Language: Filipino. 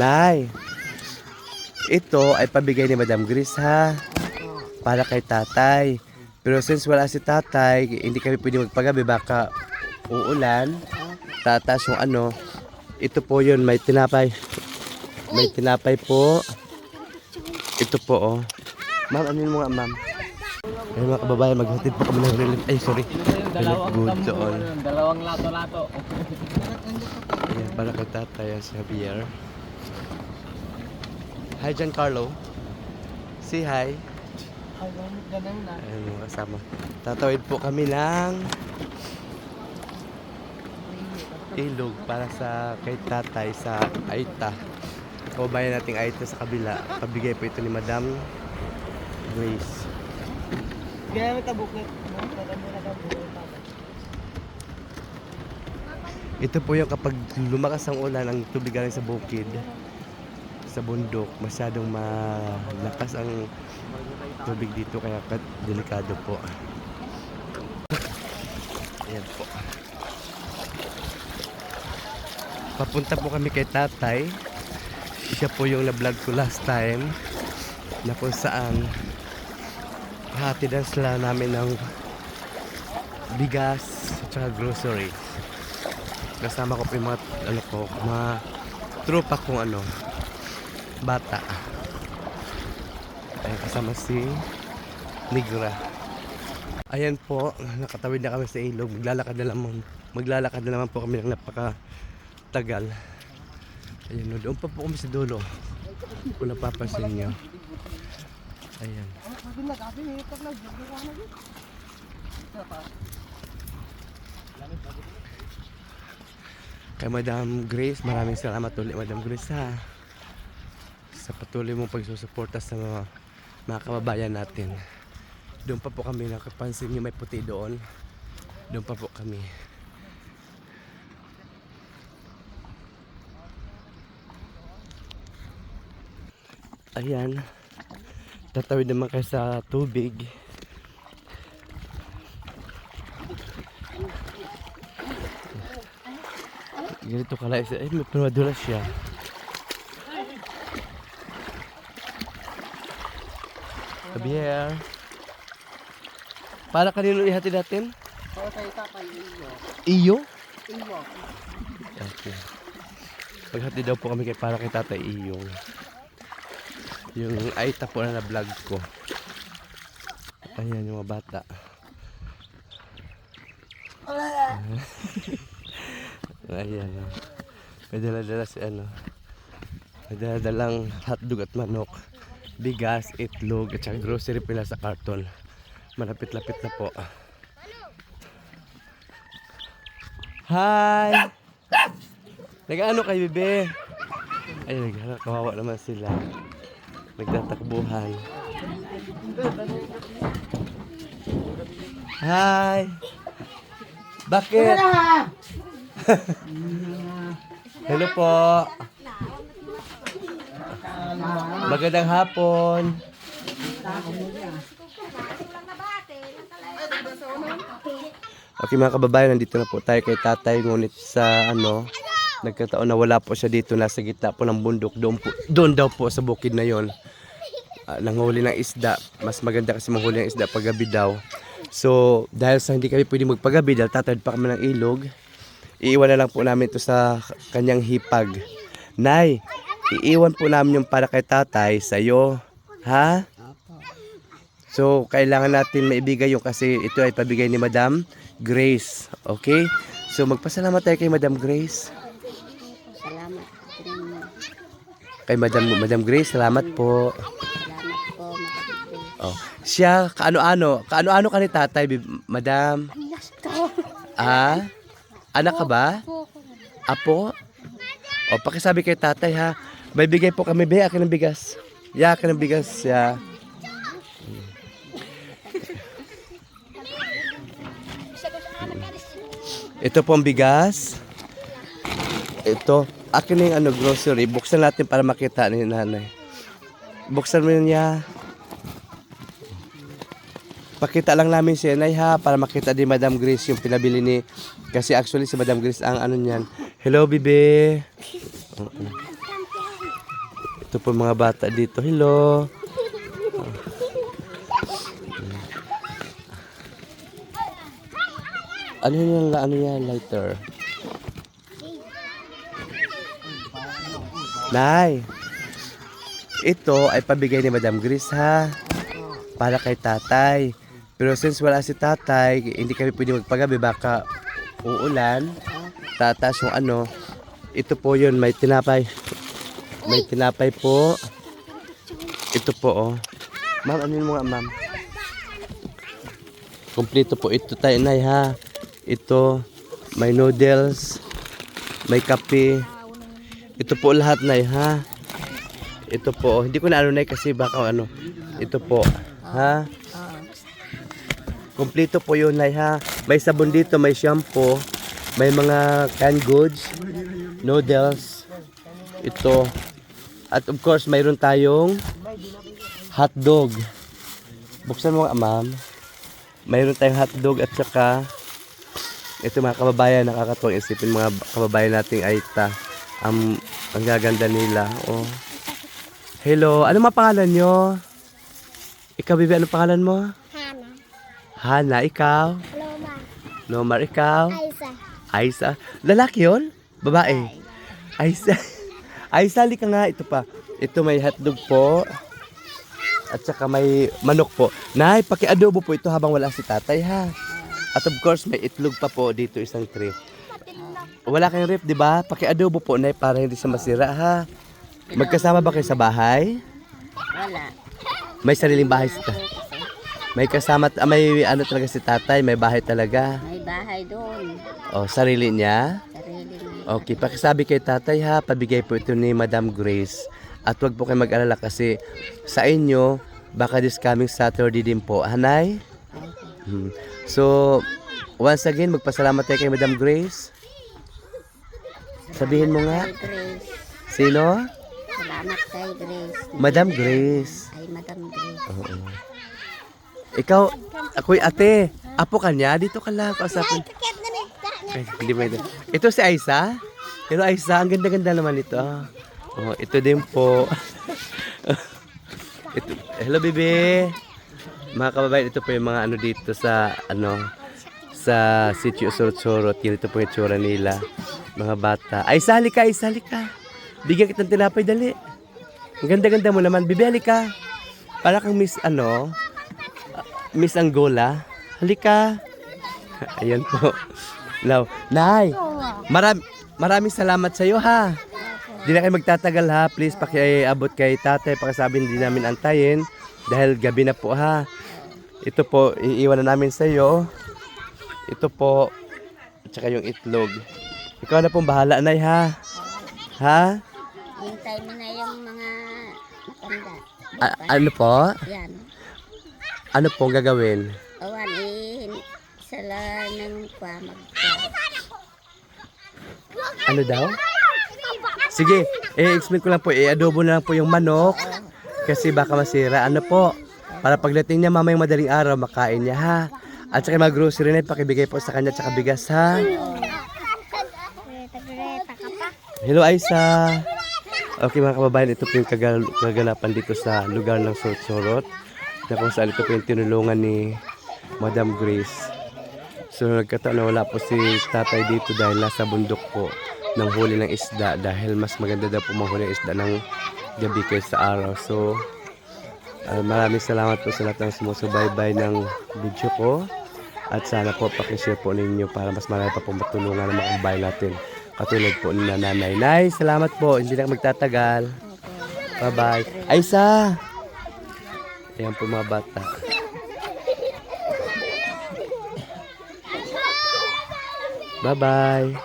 Nay, ito ay pabigay ni Madam Grace ha. Para kay tatay. Pero since wala si tatay, hindi kami pwede magpagabi. Baka uulan. Tatas yung ano. Ito po yun, may tinapay. May tinapay po. Ito po oh. Ma'am, ano yun mo nga ma'am? Ayun mga kababayan, maghatid po kami ng relief. Ay, sorry. Relief goods doon. Dalawang lato-lato. Ayan, para kay tatay ang si Javier. Hi, Giancarlo. Say hi. Ganun na. Ayan mga kasama. Tatawid po kami ng ilog para sa kay tatay sa Aita. Kababayan nating Aita sa kabila. Pabigay po ito ni Madam Grace. Gamit ang bukit. Ito po yung kapag lumakas ang ulan, ang tubig galing sa bukid, sa bundok, masyadong malakas ang tubig dito kaya kat delikado po. Ayan po. Papunta po kami kay tatay. Siya po yung na-vlog ko last time na kung saan hatidan sila namin ng bigas at saka grocery kasama ko po yung mga ano ko mga tropa kong ano bata. Ay kasama si Nigra. Ayan po nakatawid na kami sa ilog. Maglalakad na naman maglalakad na naman po kami ng napaka tagal ayan no, doon pa po kami sa dulo. Kung napapansin nyo ayan. Kay Madam Grace, maraming salamat ulit Madam Grace ha. Sa patuloy mong pagsusuporta sa mga, mga kababayan natin. Doon pa po kami, nakapansin niyo may puti doon. Doon pa po kami. Ayan. Tatawid naman kayo sa tubig. Ganito kalay siya. Eh, may pinadulas siya. Javier. Para kanino ihatid natin? Para kay tatay iyo. Iyo? Iyo. Okay. Maghatid daw po kami kay para kay Tatay Iyong. Yung Aita po na na-vlog ko. Ayan yung mga bata. Ayan. May dala-dala si ano. May dala-dalang hotdog at manok. Bigas, itlog, at saka grocery pila sa karton. Malapit-lapit na po. Hi! Nag-ano kay bebe? Ay, nag kawawa naman sila. Nagtatakbuhan. Hi! Bakit? Hello po. Magandang hapon. Okay mga kababayan, nandito na po tayo kay tatay ngunit sa ano, nagkataon na wala po siya dito, nasa gitna po ng bundok, doon, po, doon daw po sa bukid na yon. Uh, nanghuli ng isda, mas maganda kasi manghuli ng isda pag gabi daw. So, dahil sa hindi kami pwede magpagabi, dahil tatawid pa kami ng ilog, iiwan na lang po namin ito sa kanyang hipag. Nay, iiwan po namin yung para kay tatay sa'yo. Ha? So, kailangan natin maibigay yung kasi ito ay pabigay ni Madam Grace. Okay? So, magpasalamat tayo kay Madam Grace. Salamat. Kay Madam Madam Grace, salamat po. Salamat po, Oh. Siya, kaano-ano, kaano-ano ka ni tatay, Madam? Ah? Anak ka ba? Apo? O, pakisabi kay tatay ha. May bigay po kami, be, akin ng bigas. Ya, akin ng bigas, ya. Ito po ang bigas. Ito. Akin na yung ano, grocery. Buksan natin para makita ni nanay. Buksan mo yun ya. Pakita lang namin si Nay ha para makita din Madam Grace yung pinabili ni kasi actually si Madam Grace ang ano niyan. Hello, bibe. Oo. Ito po mga bata dito. Hello. Ano yan? Ano yan? Lighter. Nay. Ito ay pabigay ni Madam Grace ha. Para kay tatay. Pero since wala si tatay, hindi kami pwede magpagabi. Baka uulan. Tataas yung ano. Ito po yun. May tinapay. May tinapay po. Ito po oh. Ma'am, ano yun mga ma'am? Kompleto po ito tayo, Nay ha. Ito, may noodles, may kape. Ito po lahat, Nay ha. Ito po, hindi ko na ano, Nay, kasi baka ano. Ito po, ha. Kompleto po yun, Nay ha. May sabon dito, may shampoo, may mga canned goods, noodles. Ito. At of course, mayroon tayong hot dog. Buksan mo ma'am. Mayroon tayong hot dog at saka ito mga kababayan, nakakatuwang isipin mga kababayan nating Aita. Um, ang gaganda nila. Oh. Hello, ano mga pangalan nyo? Ikaw, Bibi, ano pangalan mo? Hana. Hana, ikaw? Loma. Nomar, ikaw? Aisa. Aisa. Lalaki yun? Babae? Aisa. Aisa, ka nga. Ito pa. Ito may hotdog po. At saka may manok po. Nay, pakiadobo po ito habang wala si tatay ha. At of course, may itlog pa po dito isang tray. Wala kayong rep, di ba? Pakiadobo po, Nay, para hindi siya masira ha. Magkasama ba kayo sa bahay? Wala. May sariling bahay si tatay. May kasama, ah, may ano talaga si tatay, may bahay talaga. May bahay doon. O, sarili niya. Okay, pakisabi kay tatay ha, pabigay po ito ni Madam Grace. At wag po kayo mag-alala kasi sa inyo, baka this coming Saturday din po. Hanay? Hmm. So, once again, magpasalamat tayo kay Madam Grace. Sabihin mo nga, Grace. sino? Salamat kay Grace. Madam Grace. Ay, Madam Grace. Oo. Ikaw, ako'y ate. Apo ka niya? Dito ka lang. Kausapin. Ay, ba ito? Ito si Aisa? Pero Aisa, ang ganda-ganda naman ito. Oh, ito din po. ito, hello, bebe. Mga kababayan, ito po yung mga ano dito sa, ano, sa Sitio Sorot-Sorot. Yan ito po yung tsura nila. Mga bata. Aisa, halika, Aisa, halika. Bigyan kitang tinapay, dali. Ang ganda-ganda mo naman. Bibi, halika. Para kang Miss, ano, Miss Angola. Halika. Ayan po. Now, Nay, maram, maraming salamat sa iyo ha. Di na kayo magtatagal ha. Please pakiabot kay tatay. Pakisabi hindi namin antayin. Dahil gabi na po ha. Ito po, iiwan na namin sa iyo. Ito po. At saka yung itlog. Ikaw na pong bahala, Nay ha. Ha? Hintay mo na yung mga matanda. Ano po? Yan. Ano pong gagawin? Awan, sala ng kwa magka. Ano daw? Sige, i-explain ko lang po. I-adobo na lang po yung manok. Kasi baka masira. Ano po? Para pagdating niya mamayang madaling araw, makain niya ha. At saka mga grocery na pakibigay po sa kanya at saka bigas ha. Hello Aisa. Okay mga kababayan, ito po yung kagal kaganapan dito sa lugar ng Sorot-Sorot. Na kung saan ito po yung tinulungan ni Madam Grace. So nagkataon na wala po si tatay dito dahil nasa bundok po ng huli ng isda dahil mas maganda daw po mahuli ang isda ng gabi kaysa araw. So ah, maraming salamat po sa lahat ng sumusubaybay ng video ko. At sana po pakishare po ninyo para mas marami pa pong matulungan ng mga kababayan natin. Katulad po ni Nanay. Nay, salamat po. Hindi na magtatagal. Bye-bye. Aisa! Ayan po mga bata. Bye-bye.